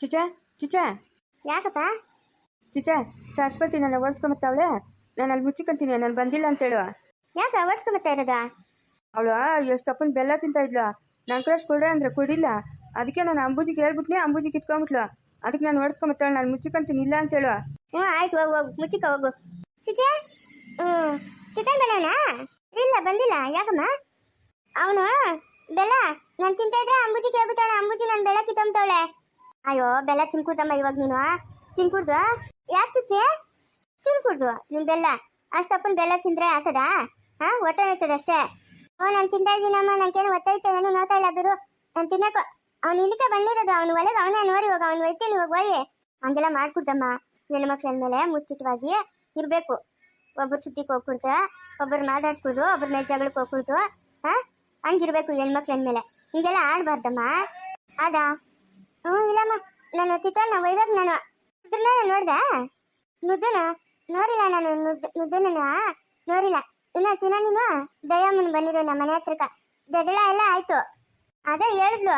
ಚಿಚೆ ಚಿಚೆ ಯಾಕಪ್ಪ? ಚಿಚೆ ಸರಸ್ವತಿ ನನ್ನ ಓಡಿಸ್ಕೊಂಬತ್ತವಳೆ? ನಾನು ಅಲ್ಲಿ ಮುಚ್ಚಿಕೊಂತೀನಿ ನಾನು ಬಂದಿಲ್ಲ ಅಂತೇಳು ಯಾಕ ಓಡಿಸ್ಕೊಂಬತ್ತಾ ಇರೋದ? ಅವಳು ಎಷ್ಟಪ್ಪನ ಬೆಲ್ಲ ತಿಂತ ಇದ್ಲು. ಕ್ರಾಸ್ ಕೊಡ್ರೆ ಅಂದ್ರೆ ಕೊಡಿಲ್ಲ. ಅದಕ್ಕೆ ನಾನು ಅಂಬೂಜಿಗೆ ಹೇಳ್ಬಿಟ್ನಿ ಅಂಬೂಜಿ ಕಿತ್ಕೊಂಬಿಟ್ಲು. ಅದಕ್ಕೆ ನಾನು ಓಡಿಸ್ಕೊಂಬತ್ತಾಳೆ ನಾನು ಮುಚ್ಚಿಕೊಂತೀನಿ ಇಲ್ಲ ಅಂತೇಳು ಹ್ಞೂ ಆಯ್ತು ಹೋಗು ಹೋಗು ಮುಚ್ಚಿಕ ಹೋಗು. ಚಿಚೆ ಹ್ಞೂ ಚಿಕನ್ ಬೆಲ್ಲನಾ ಇಲ್ಲ ಬಂದಿಲ್ಲ ಯಾಕಮ್ಮ? ಅವನು ಬೆಲ್ಲ ನಾನು ತಿಂತಾ ಇದ್ರೆ ಅಂಬುಜಿ ಕೇಳ್ಬಿಟ್ಟಾಳೆ ಅಂಬುಜಿ ನಾನು ಬೆಲ್ಲ ಕಿತ್ತಂಬ್ತಾವಳೆ ಅಯ್ಯೋ, ಬೆಲ್ಲ ತಿನ್ಕೊಡ್ತಮ್ಮ ಇವಾಗ ನೀನು ತಿನ್ಕೂಡ್ದು? ಯಾಕೆ ಚುಚ್ಚಿ? ತಿನ್ಕೂಡ್ದು, ನೀನು ಬೆಲ್ಲ. ಅಷ್ಟಪ್ಪನ ಬೆಲ್ಲ ತಿಂದ್ರೆ ಆಗ್ತದಾ? ಹಾ ಹೊಟ್ಟೆ ಇರ್ತದೆ ಅಷ್ಟೇ. ಓ ನಾನು ತಿಂತಾ ಇದ್ದೀನಮ್ಮ ನನಗೇನು ಒತ್ತೈತೆ ಏನು ನೋಡ್ತಾ ಇಲ್ಲ ಬಿರು ನಾನು ತಿನ್ನಕ್ಕೆ ಅವ್ನು ಇಲ್ಲಿಗೆ ಬಂದಿರೋದು, ಅವ್ನು ಒಳಗೆ ಅವನೇ ನೋಡಿ ಇವಾಗ ಅವ್ನು ಒಯ್ತೀನಿ ಇವಾಗ ಒಯ್ಯಿ. ಹಂಗೆಲ್ಲ ಮಾಡ್ಕೊಡ್ದಮ್ಮ. ಹೆಣ್ಣು ಮಕ್ಳ ಮೇಲೆ ಮುಚ್ಚಿಟ್ಟವಾಗಿ ಇರಬೇಕು. ಒಬ್ಬರು ಸುದ್ದಿಗೆ ಹೋಗ್ಕೊಡ್ತ ಒಬ್ಬರು ಮಾತಾಡ್ಸ್ಕೊಡ್ದು ಮೇಲೆ ಜಗಳಕ್ಕೆ ಹೋಗ್ಕೊಡ್ತು ಹಾಂ ಹಂಗಿರ್ಬೇಕು ಹೆಣ್ಮಕ್ಳ ಮೇಲೆ ಹಿಂಗೆಲ್ಲ ಆಡಬಾರ್ದಮ್ಮ ಅದಾ? ಹ್ಞೂ, ಇಲ್ಲಮ್ಮ. ನಾನು ತಿತ್ತಣ್ಣ ಒಯ್ಬೇಕು ನಾನು. ಮುದ್ದನ್ನ ನೋಡ್ದೆ. ಮುದ್ದನ ನೋಡಿಲ್ಲ ನಾನು, ಮುದ್ದು ಮುದ್ದನ ನೋಡಿಲ್ಲ. ಇನ್ನ ಚುನ ನೀನು? ದಯಮ್ಮನ್ ಬಂದಿರೋ ನಮ್ಮ ಮನೆ ಹತ್ರಕ್ಕ. ಜಗಳ ಎಲ್ಲ ಆಯ್ತು. ಅದೇ ಹೇಳಿದ್ಲು.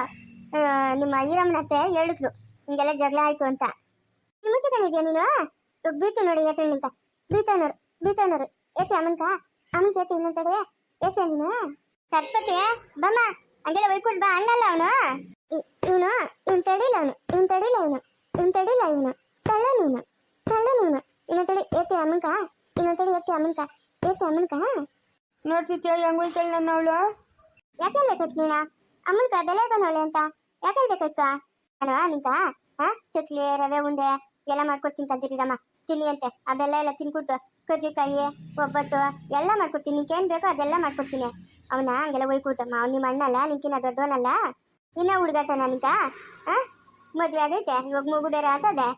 ನಿಮ್ಮ ಈರಮ್ಮನ ಅತ್ತೆ ಹೇಳಿದ್ಲು. ಹಿಂಗೆಲ್ಲ ಜಗಳ ಆಯ್ತು ಅಂತ. ಮುಚ್ಚಿಕೊಂಡಿದ್ಯಾ ನೀನು? ಬೀತು ನೋಡಿ, ಎತ್ತ ನಿಂತ. ಬೀತನೂರು ಬೀತನೂರು ಏತಿ ಅಮ್ಮನ್ಕ ಅಮ್ಮನ್ಕ ಏತಿ ಇನ್ನೊಂದ್ ತಡೆ ಏತಿ ನೀನು ಸರಸ್ವತಿ, ಬಮ್ಮ, ಹಂಗೆಲ್ಲ ಒಯ್ಕೊಟ್ ಬಾ. ಅಣ್ಣಲ್ಲ ಅವನು? ಇವನು? ತಡಿಲ್ಲ ಇವನು ತಳ್ಳ ನೀನು. ತಳ್ಳ ನೀನು. ಇನ್ನೊಂದ್ ತಡಿ ಏತಿ ಅಮ್ಮನ್ಕ. ಇನ್ನೊಂದ್ ತಡಿ ಏತಿ ಅಮ್ಮನ್ಕ. ಏತಿ ಅಮ್ಮನ್ಕ. ನೋಡ್ತಿದ್ಯಾ ಹೆಂಗ್ ಹೋಯ್ತಾಳೆ ನನ್ನ ಅವಳು? ಯಾಕೆ ಬೇಕಾಯ್ತು ನೀನ? ಅಮ್ಮನ್ಕ ಬೆಲೆ ಬಂದವಳೆ ಅಂತ. ಯಾಕೆ ಬೇಕಾಯ್ತು ನಾನು ನಿಂಕ ಹಾ ಚಕ್ಲಿ ರವೆ ಉಂಡೆ ಎಲ್ಲ ಮಾಡ್ಕೊಡ್ತೀನಿ ತಂದಿರಮ್ಮ ತಿನ್ನಿ ಅಂತೆ. ಆ ಬೆಲ್ಲ ಎಲ್ಲ ತಿನ್ಕೊಟ್ಟು ಕಜ್ಜಿಕಾಯಿ ಒಬ್ಬಟ್ಟು ಎಲ್ಲ ಮಾಡ್ಕೊಡ್ತೀನಿ. ನಿಂಗೇನು ಬೇಕೋ ಅದೆಲ್ಲ ಮಾಡ್ಕೊಡ್ತೀನಿ. ಅವನ ಹಂಗೆಲ್ಲ ಒಯ್ಕೊಡ್ತಮ್ಮ ಅವ್ನು ನಿಮ್ಮ ಅಣ್ಣಲ್ಲ ನಿಂಕಿನ ದೊಡ್ಡವನಲ್ಲ. ಇನ್ನ ಹುಡುಗಾಟನ ನನಗ ಹಾ ಮದ್ವೆ ಆಗೈತೆ ಇವಾಗ ಮಗು ಬೇರೆ ಆತದೆ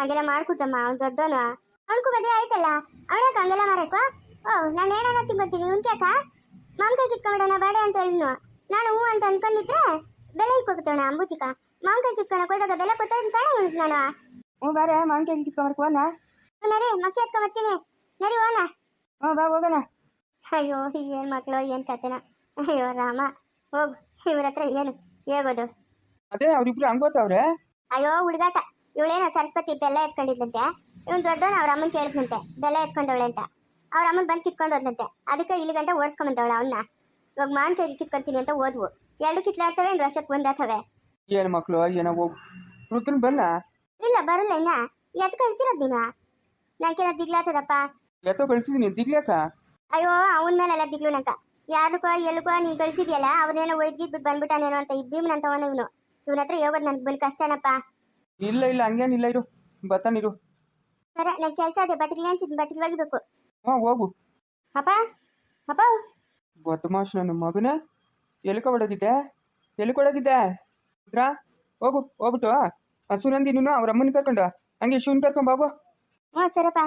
ಹಂಗೆಲ್ಲ ಮಾಡ್ಕೊತಮ್ಮ ಅವ್ನು ದೊಡ್ಡವನು. ಅವನ್ಕು ಮದುವೆ ಆಯ್ತಲ್ಲ ಅವಳಕ್ಕೆ ಹಂಗೆಲ್ಲ ಮಾಡಕ್ಕ? ಓ ನಾನು ಏನಾರ ತಿಂಬತ್ತೀನಿ ಉಂಟ್ಯಾಕ ಮಾಂಕಾಯಿ ಕಿತ್ಕೊಂಬಿಡೋಣ ಬೇಡ ಅಂತ ಹೇಳಿದ್ನು. ನಾನು ಹ್ಞೂ ಅಂತ ಅನ್ಕೊಂಡಿದ್ರೆ ಬೆಲೆ ಕೊಡ್ತೋಣ ಅಂಬುಚಿಕ ಮಾಂಕಾಯಿ ಕಿತ್ಕೊಳಕ್ ಕೊಯ್ದಾಗ ಬೆಲೆ ಕೊತ್ತಾನೆ ಹೇಳಿದ್ ನಾನು. ಹ್ಞೂ ಬಾರೆ ಮಾನ್ಕಾಯಿ ಕಿತ್ಕೊಂಬರ್ಕ ಹೋನ ನರಿ ಮಕ್ಕಿ ಎತ್ಕೊಂಬರ್ತೀನಿ. ನರಿ ಹೋನ ಹ್ಞೂ ಬಾ ಹೋಗೋಣ. ಅಯ್ಯೋ ಏನು ಮಕ್ಕಳು ಏನು ಕತೆನ ಅಯ್ಯೋ ರಾಮ. ಹೋಗು ಇವ್ರ ಹತ್ರ ಏನು ಹೇಗೋದು ಅದೇ ಅವ್ರಿಬ್ರು ಹಂಗೋತವ್ರೆ ಅಯ್ಯೋ ಹುಡುಗಾಟ. ಇವಳೇನೋ ಸರಸ್ವತಿ ಬೆಲ್ಲ ಎತ್ಕೊಂಡಿದ್ಲಂತೆ. ಇವನ್ ದೊಡ್ಡವನ್ ಅವ್ರ ಅಮ್ಮನ್ ಕೇಳಿದ್ನಂತೆ ಬೆಲ್ಲ ಎತ್ಕೊಂಡವಳೆ ಅಂತ. ಅವ್ರ ಅಮ್ಮನ್ ಬಂದ್ ಕಿತ್ಕೊಂಡು ಹೋದ್ಲಂತೆ. ಅದಕ್ಕೆ ಇಲ್ಲಿ ಗಂಟೆ ಓಡಿಸ್ಕೊಂಬಂದವಳ ಅವನ್ನ ಇವಾಗ ಮಾಂಕಾಯಿ ಕಿತ್ಕೊಂತೀನಿ ಅಂತ ಓದ್ವು ಎರಡು ಕಿತ್ಲಾಡ್ತವೆ ಇನ್ನು ವರ್ಷಕ್ಕೆ ಒಂದಾತವೆ ಏನು ಮಕ್ಕಳು ಏನೋ ಹೋಗು ರುದ್ರನ್ ಬನ್ನ ಇಲ್ಲ ಬರಲ್ಲ ಇನ್ನ. ಎತ್ ಕಳ್ಸಿರೋದ್ ನೀನು? ನಂಗೇನೋ ದಿಗ್ಲಾತದಪ್ಪ ಎತ್ತೋ ಕಳ್ಸಿದೀನಿ ದಿಗ್ಲಾತ ಅಯ್ಯೋ ಅವನ ಮೇಲೆಲ್ಲ ದಿಗ್ಲು ನಂಕ ಯಾರಕ್ಕೋ ಎಲ್ಲಕ್ಕೋ ನೀನ್ ಕಳ್ಸಿದ್ಯಲ್ಲ ಅವ್ರನ್ನೇನೋ ಒಯ್ದ್ಗಿಟ್ಬಿಟ್ಟು ಬಂದ್ಬಿಟ್ಟಾನೇನೋ ಅಂತ ಇಬ್ಬೀಮ್ ಅಂತವನ ಇವನು. ಇವನ ಹತ್ರ ಹೋಗೋದು ನನ್ಗೆ ಬಲ್ ಕಷ್ಟನಪ್ಪ. ಇಲ್ಲ ಇಲ್ಲ ಹಂಗೇನಿಲ್ಲ ಇರು. ಬರ್ತಾನಿರು ಸರ ನನ್ ಕೆಲಸ ಅದೇ ಬಟ್ಟಿಗೆ ಅನ್ಸಿದ್ ಬಟ್ಟಿಗೆ ಒಗಿಬೇಕು. ಹಾ ಹೋಗು. ಅಪ್ಪ ಅಪ್ಪ. ಬದಮಾಶ್ ನನ್ನ ಮಗನ. ಎಲ್ಕ ಕೊಡೋಗಿದ್ದೆ ಎಲ್ಲಿ ಕೊಡೋಗಿದ್ದೆ ರುದ್ರ ಹೋಗು ಹೋಗ್ಬಿಟ್ಟು. ಆ ಸುನಂದಿ ನೀನು ಅವ್ರ ಅಮ್ಮನ ಕರ್ಕೊಂಡು. ಹಂಗೆ ಶಿವನ್ ಕರ್ಕೊಂಡು ಹೋಗು. ಹ್ಞೂ ಸರಪ್ಪ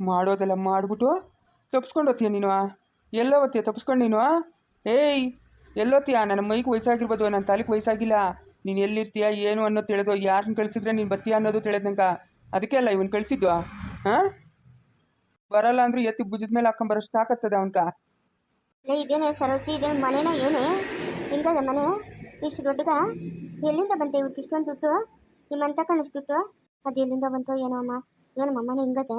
ಮಾಡೋದೆಲ್ಲ ಮಾಡ್ಬಿಟ್ಟು ತಪ್ಸ್ಕೊಂಡು ಹೋಗ್ತೀಯ ನೀನು ಎಲ್ಲೋ ಹೋತಿಯ ತಪ್ಸ್ಕೊಂಡು ನೀನು ಏಯ್ ಎಲ್ಲೋತ್ತೀಯ ನನ್ನ ಮೈಗೆ ವಯಸ್ಸಾಗಿರ್ಬೋದು ನನ್ನ ತಲೆಗೆ ವಯಸ್ಸಾಗಿಲ್ಲ. ನೀನು ಎಲ್ಲಿರ್ತೀಯ ಏನು ಅನ್ನೋದು ತಿಳಿದು ಯಾರನ್ನ ಕಳಿಸಿದ್ರೆ ನೀನು ಬತ್ತೀಯ ಅನ್ನೋದು ತಿಳಿದಂಕ ಅದಕ್ಕೆ ಅಲ್ಲ ಇವನ್ ಕಳಿಸಿದ್ದು ಹಾಂ? ಬರಲ್ಲ ಅಂದ್ರೆ ಎತ್ತಿ ಭುಜದ ಮೇಲೆ ಹಾಕೊಂಬರೋಷ್ಟು ತಾಕತ್ತದ ಅವನ್ಕ? ಇದೇನೆ ಸರೋಜಿ ಇದೇನು ಮನೆನೇ ಏನೇ? ಹಿಂಗದ ಮನೆ? ಇಷ್ಟು ದೊಡ್ಡದಾ? ಎಲ್ಲಿಂದ ಬಂತೆ ಇವ್ರಿಗೆ ಇಷ್ಟೊಂದು ದುಡ್ಡು? ನಿಮ್ಮಂತ ಅಂತ ದುಡ್ಡು? ಅದು ಎಲ್ಲಿಂದ ಬಂತು ಏನೋ ಅಮ್ಮ? ಏನಮ್ಮ ಮನೆ ಹಿಂಗದೆ?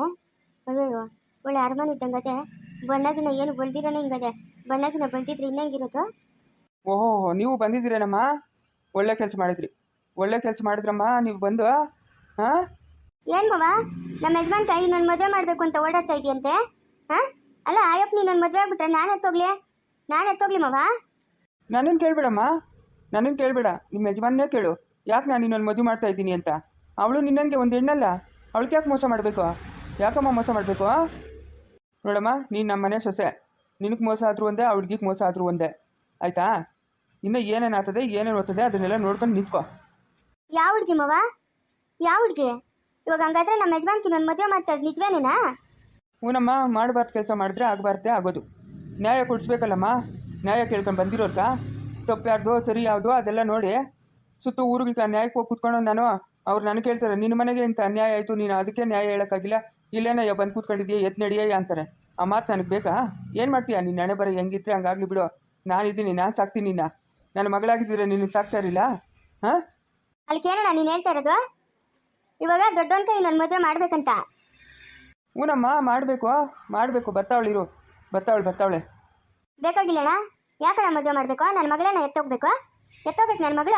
ಅಯ್ಯೋ ಒಳ್ಳೆ ಅರಮನೆ ಇದ್ದಂಗದೆ ಬಣ್ಣಗಿನ ಏನು ಬಳ್ದಿರೋನೇ ಹಿಂಗದೆ? ಬಣ್ಣಗಿನ ಬಳ್ದಿದ್ರೆ ಇನ್ನಂಗಿರೋದು ಓಹೋ ನೀವು ಬಂದಿದ್ದೀರೇನಮ್ಮ? ಒಳ್ಳೆ ಕೆಲಸ ಮಾಡಿದ್ರಿ. ಒಳ್ಳೆ ಕೆಲಸ ಮಾಡಿದ್ರಮ್ಮ ನೀವು ಬಂದು ಹಾಂ? ಏನ್ ಮವ? ನಮ್ಮ ಯಜಮಾನ್ ತಾಯಿ ನನ್ನ ಮದುವೆ ಮಾಡ್ಬೇಕು ಅಂತ ಓಡಾಡ್ತಾ ಇದೆಯಂತೆ ಹಾ? ಅಲ್ಲ ಆಯಪ್ಪ ನೀನು ನನ್ನ ಮದುವೆ ಆಗ್ಬಿಟ್ರೆ ನಾನು ಎತ್ತೋಗ್ಲಿ ನಾನು ಎತ್ತೋಗ್ಲಿ ಮವ? ನನ್ನನ್ನು ಕೇಳಬೇಡಮ್ಮ ನನ್ನನ್ನು ಕೇಳಬೇಡ. ನಿಮ್ಮ ಯಜಮಾನ್ನೇ ಕೇಳು. ಯಾಕೆ ನಾನು ನಿನ್ನೊಂದು ಮದುವೆ ಮಾಡ್ತಾ ಇದ್ದೀನಿ ಅಂತ? ಅವಳು ನಿನ್ನಂಗೆ ಒಂದು ಹೆಣ್ಣಲ್ಲ ಅವಳಿಗೆ ಯಾಕೆ ಮೋಸ ಮಾಡಬೇಕು? ಯಾಕಮ್ಮ ಮೋಸ ಮಾಡಬೇಕು? ನೋಡಮ್ಮ ನೀನು ನಮ್ಮ ಮನೆ ಸೊಸೆ. ನಿನಗೆ ಮೋಸ ಆದರೂ ಒಂದೇ ಅವಳಿಗೆ ಮೋಸ ಆದರೂ ಒಂದೇ. ಆಯಿತಾ? ಇನ್ನು ಏನೇನು ಆಗ್ತದೆ ಏನೇನು ಓದ್ತದೆ ಅದನ್ನೆಲ್ಲ ನೋಡ್ಕೊಂಡು ನಿಂತ್ಕೊ. ಯಾವ ಹುಡುಗಿ ಮವ? ಯಾವ ಹುಡುಗಿ? ಇವಾಗ ಹಂಗಾದ್ರೆ ನಮ್ಮ ಯಜಮಾನ್ಕಿ ನನ್ನ ಮದುವೆ ಮಾಡ್ತಾ ಇದ್ ನಿಜವೇನೇನಾ? ಹೂನಮ್ಮ ಮಾಡಬಾರ್ದು ಕೆಲಸ ಮಾಡಿದ್ರೆ ಆಗಬಾರ್ದೆ ಆಗೋದು. ನ್ಯಾಯ ಕೊಡಿಸ್ಬೇಕಲ್ಲಮ್ಮ ನ್ಯಾಯ ಕೇಳ್ಕೊಂಡು ಬಂದಿರೋರ್ಕ ತಪ್ಪು ಯಾರ್ದು ಸರಿ ಯಾವುದೋ ಅದೆಲ್ಲ ನೋಡಿ. ಸುತ್ತು ಊರುಗಳಿಗೆ ನ್ಯಾಯಕ್ಕೆ ಹೋಗಿ ಕುತ್ಕೊಂಡು ನಾನು ಅವ್ರು ನನಗೆ ಹೇಳ್ತಾರೆ ನಿನ್ನ ಮನೆಗೆ ಇಂಥ ಅನ್ಯಾಯ ಆಯಿತು ನೀನು ಅದಕ್ಕೆ ನ್ಯಾಯ ಹೇಳೋಕ್ಕಾಗಿಲ್ಲ. ಇಲ್ಲೇನಯ್ಯ ಬಂದು ಕೂತ್ಕೊಂಡಿದ್ಯಾ ಎತ್ ನಡಿಯಯ್ಯ ಅಂತಾರೆ. ಆ ಮಾತು ನನಗೆ ಬೇಕಾ? ಏನು ಮಾಡ್ತೀಯಾ ನಿನ್ನ ಹಣೆ ಬರೋ ಹೆಂಗಿದ್ರೆ ಹಂಗಾಗ್ಲಿ ಬಿಡು. ನಾನಿದ್ದೀನಿ ನಾನು ಸಾಕ್ತೀನಿ ನಿನ್ನ. ನನ್ನ ಮಗಳಾಗಿದ್ದೀರಾ ನಿನ್ನ ಸಾಕ್ತಾ ಇರಲಿಲ್ಲ ಹಾಂ? ಅಲ್ಲಿ ಕೇಳೋಣ ನೀನು ಹೇಳ್ತಾ ಇರೋದು? ಇವಾಗ ದೊಡ್ಡವನ್ ಕೈ ನನ್ನ ಮದುವೆ ಮಾಡ್ಬೇಕಂತ. ಹ್ಞೂನಮ್ಮ ಮಾಡಬೇಕು ಮಾಡಬೇಕು. ಬತ್ತಾವಳಿರು ಬತ್ತಾವಳೆ ಬತ್ತಾವಳೆ ಬೇಕಾಗಿಲ್ಲಣ್ಣ ಯಾಕಣ್ಣ ಮದುವೆ ಮಾಡಬೇಕು? ನನ್ನ ಮಗಳನ್ನ ಎತ್ತೋಗ್ಬೇಕು? ಎತ್ತೋಗ್ಬೇಕು ನನ್ನ ಮಗಳ?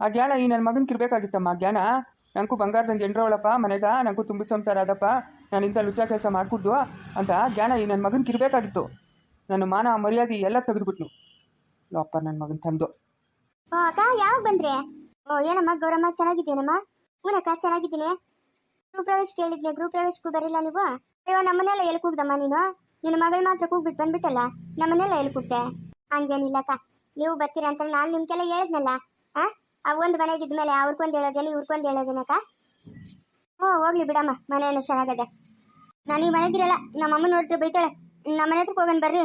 ಆ ಜ್ಞಾನ ಈ ನನ್ನ ಮಗನ್ ಕಿರ್ಬೇಕಾಗಿತ್ತಮ್ಮ ಆ ಜ್ಞಾನ. ನಂಗೂ ಬಂಗಾರದಂಗೆ ಎಂಡ್ರವಳಪ್ಪ ಮನೆಗ. ನನಗೂ ತುಂಬಿ ಸಂಸಾರ ಆದಪ್ಪ. ನಾನು ಇಂಥ ಲುಚ್ಚ ಕೆಲಸ ಮಾಡ್ಕೊಡ್ದು ಅಂತ ಜ್ಞಾನ ಈ ನನ್ನ ಮಗನ್ ಇರಬೇಕಾಗಿತ್ತು ನನ್ನ ಮಾನ ಮರ್ಯಾದೆ ಎಲ್ಲ ತೆಗೆದುಬಿಟ್ನು. ಲೋಪ ನನ್ನ ಮಗನ ತಂದು. ಅಕ್ಕ ಯಾವಾಗ ಬಂದ್ರೆ? ಓ ಏನಮ್ಮ ಗೌರಮ್ಮ ಚೆನ್ನಾಗಿದ್ದೀನಮ್ಮ? ಹ್ಞೂನಕ್ಕ ಚೆನ್ನಾಗಿದ್ದೀನಿ. ಗೃಹಪ್ರವೇಶ ಕೇಳಿದ್ನೆ ಗೃಹಪ್ರವೇಶಕ್ಕೂ ಬರಿಲ್ಲ ನೀವು? ಅಯ್ಯೋ ನಮ್ಮನೆಲ್ಲ ಎಲ್ಲಿ ಕೂಗ್ದಮ್ಮ ನೀನು? ನಿನ್ನ ಮಗಳು ಮಾತ್ರ ಕೂಗ್ಬಿಟ್ಟು ಬಂದ್ಬಿಟ್ಟಲ್ಲ? ನಮ್ಮನೆಲ್ಲ ಎಲ್ಲಿ ಕೂಗ್ತೆ ಹಂಗೇನಿಲ್ಲಕ್ಕ ನೀವು ಬರ್ತೀರಾ ಅಂತ ನಾನು ನಿಮ್ಗೆಲ್ಲ ಹೇಳಿದ್ನಲ್ಲ. ಆ ಮನೆಗೆ ಮೇಲೆ ಅವ್ರಿಗೊಂದು ಹೇಳೋದೇನು ಇವ್ರಿಗೊಂದು ಹೇಳೋದೇನಕ್ಕ ಹ್ಞೂ ಹೋಗ್ಲಿ ಬಿಡಮ್ಮ ಮನೆಯನ್ನು ಚೆನ್ನಾಗದೆ ನಾನು ಈ ಮನೆಗಿರಲ್ಲ ನಮ್ಮ ಅಮ್ಮ ನೋಡಿದ್ರೆ ಬೈತಾಳೆ. ನಮ್ಮ ಮನೆ ಹತ್ರಕ್ಕೆ ಹೋಗೋಣ ಬರ್ರಿ.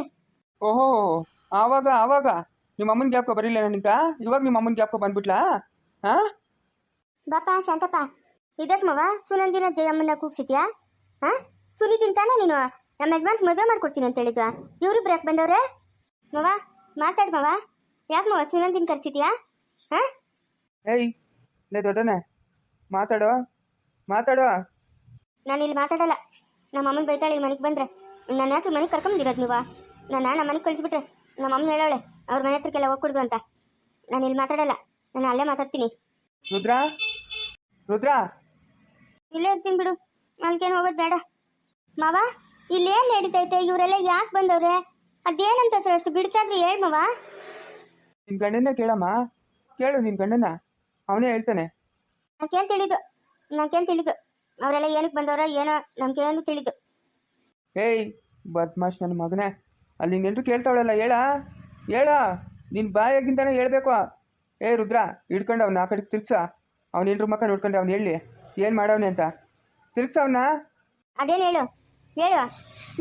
ಓಹೋ ಆವಾಗ ಆವಾಗ? ನಿಮ್ಮ ಅಮ್ಮನ ಗ್ಯಾಪ್ಕೊ ಬರಿಲ್ಲ ನನಗ ಇವಾಗ ನಿಮ್ಮ ಅಮ್ಮನ ಗ್ಯಾಪ್ಕೊ ಬಂದ್ಬಿಟ್ಲಾ? ಹಾ? ಬಾಪ ಶಾಂತಪ್ಪ. ಇದಕ್ಕೆ ಮವ ಸುನಂದಿನ ಜಯಮ್ಮನ ಕೂಗ್ಸಿದ್ಯಾ? ಹಾ? ಸುನಿತಿನ್ ತಾನೇ ನೀನು? ನಮ್ಮ ಯಜಮಾನ್ ಮದುವೆ ಮಾಡ್ಕೊಡ್ತೀನಿ ಅಂತ ಹೇಳಿದ್ವಾ? ಇವ್ರಿಬ್ರು ಯಾಕೆ ಬಂದವ್ರೆ? ಮವ ಮಾತಾಡ್ ಮವ. ಯಾಕೆ ಮವ ಸುನಂದಿನ ಕರ್ಸಿದ್ಯಾ? ಹಾ? ಏಯ್ ಲೇ ದೊಡ್ಡನೆ ಮಾತಾಡೋ ಮಾತಾಡೋ. ನಾನು ಇಲ್ಲಿ ಮಾತಾಡಲ್ಲ. ನಮ್ಮ ಅಮ್ಮನ ಬೈತಾಳೆ ಮನೆಗೆ ಬಂದ್ರೆ. ನನ್ನ ಯಾಕೆ ಮನೆಗೆ ಕರ್ಕೊಂಬಂದಿರೋದು ನೀವು? ನನ್ನ ನಮ್ಮ ಮನೆಗೆ ಕಳಿಸ್ಬಿಟ್ರೆ ನಮ್ಮ ಅಮ್ಮನ ಹೇಳೋಳೆ ಅವ್ರ ಮನೆ ಹತ್ರಕ್ಕೆಲ್ಲ ಹೋಗ್ಕೊಡ್ದು ಅಂತ. ನಾನು ಇಲ್ಲಿ ಮಾತಾಡಲ್ಲ. ನಾನು ಅಲ್ಲೇ ಮಾತಾಡ್ತೀನಿ. ರುದ್ರ? ರುದ್ರ? ಇಲ್ಲೇ ಇರ್ತೀನಿ ಬಿಡು. ಅಲ್ಕೇನು ಹೋಗೋದು ಬೇಡ. ಮಾವ ಇಲ್ಲೇನು ನಡೀತೈತೆ? ಇವರೆಲ್ಲ ಯಾಕೆ ಬಂದವ್ರೆ? ಅದೇನಂತ ಸರ್ ಅಷ್ಟು ಬಿಡ್ತಾದ್ರೆ ಹೇಳಿ ಮಾವ. ನಿನ್ ಗಂಡನ ಕೇಳಮ್ಮ. ಕೇಳು ನಿನ್ ಗಂಡನ ಅವನೇ ಹೇಳ್ತಾನೆ. ನನಗೇನು ತಿಳಿದು? ನನಗೇನು ತಿಳಿದು? ಅವರೆಲ್ಲ ಏನಕ್ಕೆ ಬಂದವ್ರ ಏನೋ ನಮ್ಗೇನು ತಿಳಿದು. ಏಯ್ ಬದ್ಮಾಶ್ ನನ್ನ ಮಗನೇ. ಅಲ್ಲಿ ನಿನ್ನೆಲ್ರು ಕೇಳ್ತಾವಳಲ್ಲ ಹೇಳ. ಹೇಳ ನಿನ್ನ ಬಾಯಾಗಿಂತಾನೆ ಹೇಳ್ಬೇಕು. ಏ ರುದ್ರ, ಹಿಡ್ಕೊಂಡು ಅವ್ನ ಆ ಕಡೆಗೆ ತಿರ್ಗ್ಸ. ಅವ್ನ ಎಲ್ರ ಮಕ್ಕ ನೋಡ್ಕೊಂಡು ಅವ್ನು ಹೇಳಿ, ಏನು ಮಾಡವನೆ ಅಂತ. ತಿರ್ಗ್ಸ ಅವನ್ನ ಅದೇನು ಹೇಳು? ಹೇಳು.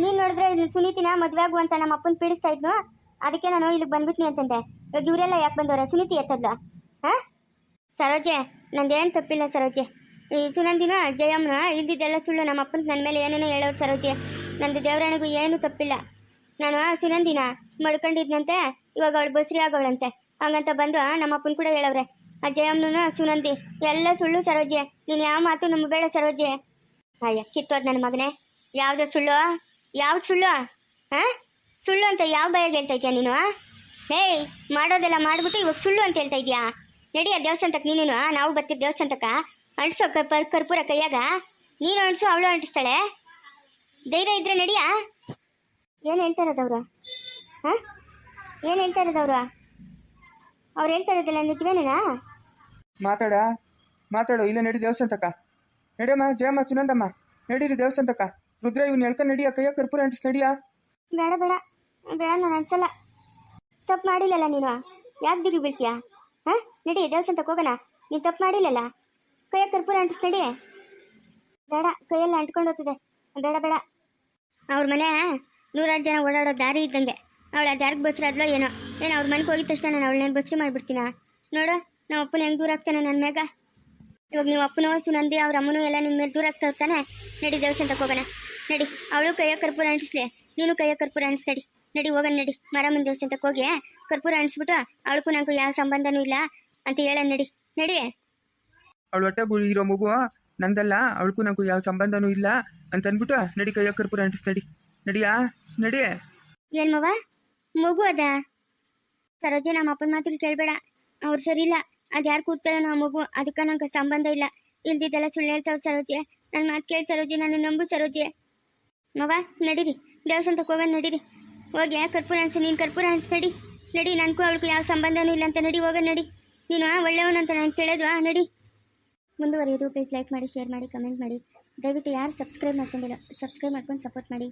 ನೀನು ನೋಡಿದ್ರೆ ಸುನೀತಿನ ಮದುವೆ ಆಗು ಅಂತ ನಮ್ಮ ಅಪ್ಪನ ಪೀಡಿಸ್ತಾ ಇದ್ನು? ಅದಕ್ಕೆ ನಾನು ಇಲ್ಲಿಗೆ ಬಂದ್ಬಿಟ್ನಿ ಅಂತಂದೆ. ಇವಾಗ ಇವರೆಲ್ಲ ಯಾಕೆ ಬಂದವ್ರೆ? ಸುನೀತಿ ಎತ್ತದ್ಲ. ಹಾಂ? ಸರೋಜೆ, ನಂದೇನು ತಪ್ಪಿಲ್ಲ ಸರೋಜೆ. ಈ ಸುನಂದಿನ ಜಯಮ್ಮನ ಇಲ್ದಿದ್ದೆಲ್ಲ ಸುಳ್ಳು ನಮ್ಮ ಅಪ್ಪನ ನನ್ನ ಮೇಲೆ ಏನೇನೋ ಹೇಳೋರು ಸರೋಜೆ. ನಂದು ದೇವರಾಣಿಗೂ ಏನೂ ತಪ್ಪಿಲ್ಲ. ನಾನು ಸುನಂದಿನ ಮಡ್ಕೊಂಡಿದ್ನಂತೆ, ಇವಾಗ ಅವಳು ಬಸ್ರಿ ಆಗೋಳಂತೆ. ಹಂಗಂತ ಬಂದು ನಮ್ಮ ಅಪ್ಪನ ಕೂಡ ಹೇಳವ್ರೆ ಆ ಜಯಮ್ಮನ ಸುನಂದಿ, ಎಲ್ಲ ಸುಳ್ಳು ಸರೋಜೆ, ನೀನು ಯಾವ ಮಾತು ನಮ್ಮ ಬೇಡ ಸರೋಜೆ. ಅಯ್ಯ, ಕಿತ್ತೋದ್ ನನ್ನ ಮಗನೇ. ಯಾವ್ದು ಸುಳ್ಳು? ಯಾವ್ದು ಸುಳ್ಳು? ಹಾ ಸುಳ್ಳು ಅಂತ ಯಾವ ಭಯ ಹೇಳ್ತಾ ಇದೀಯ ನೀನು ಹೇಯ್ ಮಾಡೋದೆಲ್ಲ ಮಾಡ್ಬಿಟ್ಟು ಇವಾಗ ಸುಳ್ಳು ಅಂತ ಹೇಳ್ತಾ ಇದೀಯಾ? ನಡಿಯ ದೇವಸ್ಥಾನಕ್ಕೆ ನೀನು ನಾವು ಬರ್ತೀವಿ ದೇವಸ್ಥಾನಕ್ಕ. ಅಂಟಿಸೋ ಕರ್, ಕರ್ಪೂರ ಕೈಯಾಗ. ನೀನು ಅಂಟಿಸು, ಅವಳು ಅಂಟಿಸ್ತಾಳೆ. ಧೈರ್ಯ ಇದ್ರೆ ನಡಿಯ? ಏನು ಹೇಳ್ತಾ ಇರೋದವ್ರು ಹಾಂ? ಏನು ಹೇಳ್ತಾ ಇರೋದವ್ರು ಅವ್ರು? ಹೇಳ್ತಾ ಇರೋದಿಲ್ಲ ನಿಜವೇನೇನಾ ಮಾತಾಡ. ಮಾತಾಡು ಇಲ್ಲ ನಡಿ ದೇವಸ್ಥಾನ ತಕ ನಡಿಯಮ್ಮ ಜಯಮ್ಮ ಸುನಂದಮ್ಮ. ನಡೀರಿ ದೇವಸ್ಥಾನ ತಕ್ಕ ರುದ್ರ ಇವ್ನ ಎಳ್ಕ ನಡಿಯ ಕೈಯ ಕರ್ಪೂರ ಅಂಟಿಸ್ ನಡಿಯ ಬೇಡ ಬೇಡ. ಬೇಡ ನಾನು ಅನ್ಸಲ್ಲ. ತಪ್ಪು ಮಾಡಿಲ್ಲಲ್ಲ ನೀನು? ಯಾಕೆ ದಿಗಿ ಬೀಳ್ತೀಯಾ? ಹಾಂ? ನಡಿ ದೇವಸ್ಥಾನಕ್ಕೆ ಹೋಗೋಣ. ನೀನು ತಪ್ಪು ಮಾಡಿಲ್ಲಲ್ಲ? ಕೈಯ ಕರ್ಪೂರ ಅಂಟಿಸ್ ನಡಿ. ಬೇಡ ಕೈಯಲ್ಲಿ ಅಂಟ್ಕೊಂಡು ಹೋಗ್ತದೆ. ಬೇಡ ಬೇಡ. ಅವ್ರ ಮನೆ ನೂರಾರು ಜನ ಓಡಾಡೋ ದಾರಿ ಇದ್ದಂಗೆ. ಅವಳು ಅದು ಯಾರಿಗೆ ಬಸ್ರಾದ್ಲೋ ಏನೋ. ಏನು ಅವ್ರ ಮನೆಗೆ ಹೋಗಿದ ತಕ್ಷಣ ನಾನು ಅವಳನ್ನೇನು ಬಸ್ಸಿ ಮಾಡಿಬಿಡ್ತೀನ? ನೋಡು ನಮ್ಮ ಅಪ್ಪನ ಹೆಂಗೆ ದೂರ ಆಗ್ತಾನೆ ನನ್ನ ಮ್ಯಾಗ? ಇವಾಗ ನೀವು ಅಪ್ಪನೋ, ಸುನಂದಿ, ಅವ್ರ ಅಮ್ಮನೂ ಎಲ್ಲ ನಿಮ್ಮ ಮೇಲೆ ದೂರ ಆಗ್ತಾ ಹೋಗ್ತಾನೆ? ನಡಿ ದೇವಸ್ಥಾನ ಹೋಗೋಣ. ನಡಿ, ಅವಳು ಕೈಯ ಕರ್ಪೂರ ಅಂಟಿಸ್ಲಿ. ನೀನು ಕೈಯ ಕರ್ಪೂರ ಅಣಿಸ್ತಡಿ ನಡಿ, ಹೋಗೋಣ, ನಡಿ. ಮಾರಮ್ಮನ ದೇವಸ್ಥಾನಕ್ಕೆ ಹೋಗಿ ಕರ್ಪೂರ ಅಂಟಿಸ್ಬಿಟ್ಟು ಅವಳಕ್ಕೂ ನನಗೂ ಯಾವ ಸಂಬಂಧನೂ ಇಲ್ಲ ಅಂತ ಹೇಳ ನಡಿ. ನಡಿ. ಅವಳು ಹೊಟ್ಟೆ ಇರೋ ಮಗು, ನಂದಲ್ಲ ಅವಳಕ್ಕೂ ನನಗೂ ಯಾವ ಸಂಬಂಧನೂ ಇಲ್ಲ ಅಂತ ಅಂದ್ಬಿಟ್ಟು ನಡಿ ಕೈಯ ಕರ್ಪೂರ ಅಂಟಿಸ್, ನಡಿ. ನಡಿಯಾ? ನಡಿ ಏನ್ ಮವ? ಮಗು ಅದ. ಸರೋಜೆ ನಮ್ಮ ಅಪ್ಪನ ಮಾತಿಗೆ ಕೇಳಬೇಡ. ಅವ್ರು ಸರಿ ಇಲ್ಲ ಅದು ಯಾರು ಕೂಡ್ತಾರೋ ನಾವು ಮಗು. ಅದಕ್ಕೆ ನಂಗೆ ಸಂಬಂಧ ಇಲ್ಲ. ಇಲ್ದಿದ್ದೆಲ್ಲ ಸುಳ್ಳು ಹೇಳ್ತಾವ್ರು ಸರೋಜೆ. ನನ್ನ ಮಾತು ಕೇಳಿ ಸರೋಜೆ ನಾನು ನಂಬು ಸರೋಜೆ. ಮವ, ನಡೀರಿ. ದೇವಸ್ಥಾನಕ್ಕೆ ಹೋಗ ನಡೀರಿ. ಹೋಗಿ ಕರ್ಪೂರ ಅನ್ಸಿ, ನೀನು ಕರ್ಪೂರ ಅನ್ಸಿ, ನಡಿ. ನಡಿ, ನನಗೂ ಅವಳಿಗೂ ಯಾವ ಸಂಬಂಧನೂ ಇಲ್ಲ ಅಂತ ನಡಿ ಹೋಗ ನಡಿ. ನೀನು ಒಳ್ಳೆಯವನಂತ ನಂಗೆ ಕೇಳಿದ್ವಾ ನಡಿ. ಮುಂದುವರಿಯೋದು ಪ್ಲೀಸ್ ಲೈಕ್ ಮಾಡಿ ಶೇರ್ ಮಾಡಿ ಕಮೆಂಟ್ ಮಾಡಿ. ದಯವಿಟ್ಟು ಯಾರು ಸಬ್ಸ್ಕ್ರೈಬ್ ಮಾಡ್ಕೊಂಡಿಲ್ಲ ಸಬ್ಸ್ಕ್ರೈಬ್ ಮಾಡ್ಕೊಂಡು ಸಪೋರ್ಟ್ ಮಾಡಿ.